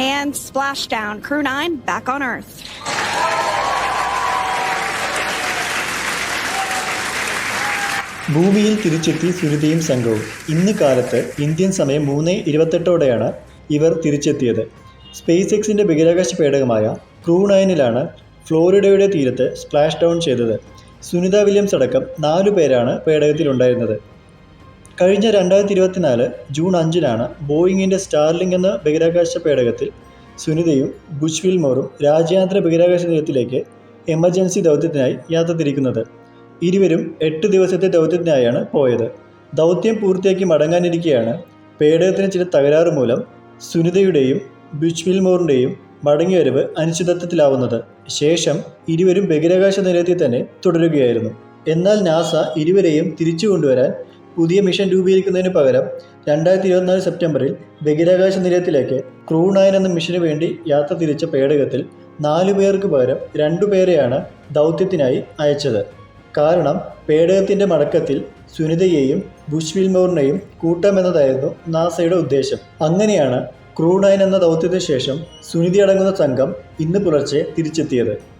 And splashdown. Crew 9 back on Earth. ഭൂമിയിൽ തിരിച്ചെത്തി സുനിതയും സംഘവും ഇന്ന് കാലത്ത് ഇന്ത്യൻ സമയം മൂന്ന് ഇരുപത്തെട്ടോടെയാണ് ഇവർ തിരിച്ചെത്തിയത് സ്പേസ് എക്സിന്റെ ബഹിരാകാശ പേടകമായ ക്രൂ നയനിലാണ് ഫ്ലോറിഡയുടെ തീരത്ത് സ്പ്ലാഷ് ഡൗൺ ചെയ്തത് സുനിത വില്യംസ് അടക്കം നാലു പേരാണ് പേടകത്തിലുണ്ടായിരുന്നത് കഴിഞ്ഞ രണ്ടായിരത്തി ഇരുപത്തിനാല് ജൂൺ അഞ്ചിനാണ് ബോയിങ്ങിന്റെ സ്റ്റാർലിംഗ് എന്ന ബഹിരാകാശ പേടകത്തിൽ സുനിതയും ബുഷ് വിൽമോറും രാജ്യാന്തര ബഹിരാകാശ നിലയത്തിലേക്ക് എമർജൻസി ദൗത്യത്തിനായി യാത്ര തിരിക്കുന്നത്. ഇരുവരും എട്ട് ദിവസത്തെ ദൗത്യത്തിനായാണ് പോയത്. ദൗത്യം പൂർത്തിയാക്കി മടങ്ങാനിരിക്കെയാണ് പേടകത്തിന് ചില തകരാറ് മൂലം സുനിതയുടെയും ബുഷ് വിൽമോറിന്റെയും മടങ്ങിവരവ് അനിശ്ചിതത്വത്തിലാവുന്നത്. ശേഷം ഇരുവരും ബഹിരാകാശ നിലയത്തിൽ തന്നെ തുടരുകയായിരുന്നു. എന്നാൽ നാസ ഇരുവരെയും തിരിച്ചു കൊണ്ടുവരാൻ പുതിയ മിഷൻ രൂപീകരിക്കുന്നതിന് പകരം രണ്ടായിരത്തി ഇരുപത്തിനാല് സെപ്റ്റംബറിൽ ബഹിരാകാശ നിലയത്തിലേക്ക് ക്രൂ നയൻ എന്ന മിഷന് വേണ്ടി യാത്ര തിരിച്ച പേടകത്തിൽ നാലു പേർക്ക് പകരം രണ്ടു പേരെയാണ് ദൗത്യത്തിനായി അയച്ചത്. കാരണം പേടകത്തിന്റെ മടക്കത്തിൽ സുനിതയെയും ബുഷ് വിൽമോറിനെയും കൂട്ടാമെന്നതായിരുന്നു നാസയുടെ ഉദ്ദേശം. അങ്ങനെയാണ് ക്രൂ നയൻ എന്ന ദൗത്യത്തിന് ശേഷം സുനിതി അടങ്ങുന്ന സംഘം ഇന്ന് പുലർച്ചെ തിരിച്ചെത്തിയത്.